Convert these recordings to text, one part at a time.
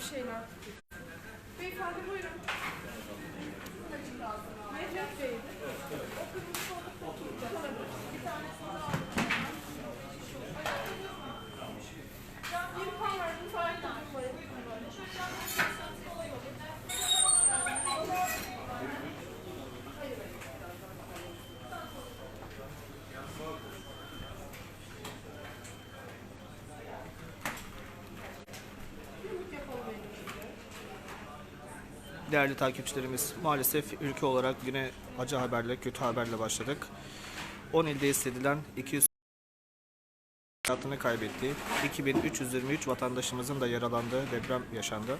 bir şeyler. Değerli takipçilerimiz, maalesef ülke olarak yine acı haberle, kötü haberle başladık. 10 ilde hissedilen 200 hayatını kaybetti. 2323 vatandaşımızın da yaralandığı deprem yaşandı.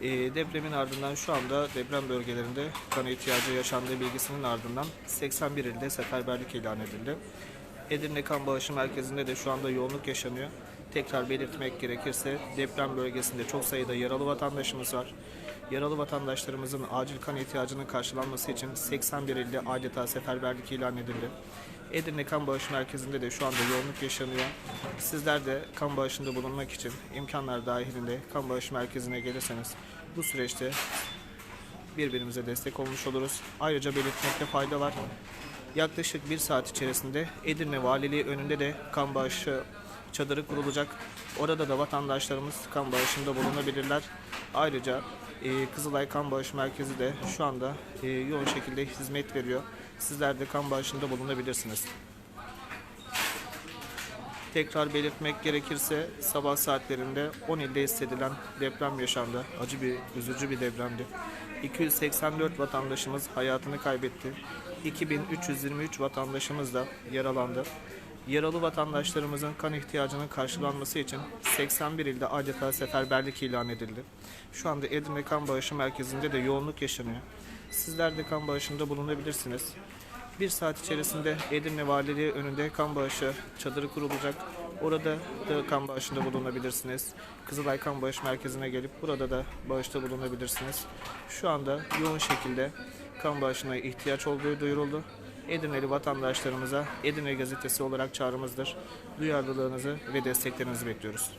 Ee, depremin ardından şu anda deprem bölgelerinde kan ihtiyacı yaşandığı bilgisinin ardından 81 ilde seferberlik ilan edildi. Edirne Kan Bağışı Merkezi'nde de şu anda yoğunluk yaşanıyor. Tekrar belirtmek gerekirse deprem bölgesinde çok sayıda yaralı vatandaşımız var. Yaralı vatandaşlarımızın acil kan ihtiyacının karşılanması için 81 ilde adeta seferberlik ilan edildi. Edirne Kan Bağışı Merkezi'nde de şu anda yoğunluk yaşanıyor. Sizler de kan bağışında bulunmak için imkanlar dahilinde kan bağışı merkezine gelirseniz bu süreçte birbirimize destek olmuş oluruz. Ayrıca belirtmekte fayda var. Yaklaşık bir saat içerisinde Edirne Valiliği önünde de kan bağışı çadırı kurulacak. Orada da vatandaşlarımız kan bağışında bulunabilirler. Ayrıca e, Kızılay Kan Bağış Merkezi de şu anda e, yoğun şekilde hizmet veriyor. Sizler de kan bağışında bulunabilirsiniz. Tekrar belirtmek gerekirse sabah saatlerinde 10 ilde hissedilen deprem yaşandı. Acı bir, üzücü bir depremdi. 284 vatandaşımız hayatını kaybetti. 2323 vatandaşımız da yaralandı. Yaralı vatandaşlarımızın kan ihtiyacının karşılanması için 81 ilde adeta seferberlik ilan edildi. Şu anda Edirne Kan Bağışı Merkezi'nde de yoğunluk yaşanıyor. Sizler de kan bağışında bulunabilirsiniz. Bir saat içerisinde Edirne Valiliği önünde kan bağışı çadırı kurulacak. Orada da kan bağışında bulunabilirsiniz. Kızılay Kan Bağış Merkezi'ne gelip burada da bağışta bulunabilirsiniz. Şu anda yoğun şekilde kan bağışına ihtiyaç olduğu duyuruldu. Edirneli vatandaşlarımıza Edirne Gazetesi olarak çağrımızdır. Duyarlılığınızı ve desteklerinizi bekliyoruz.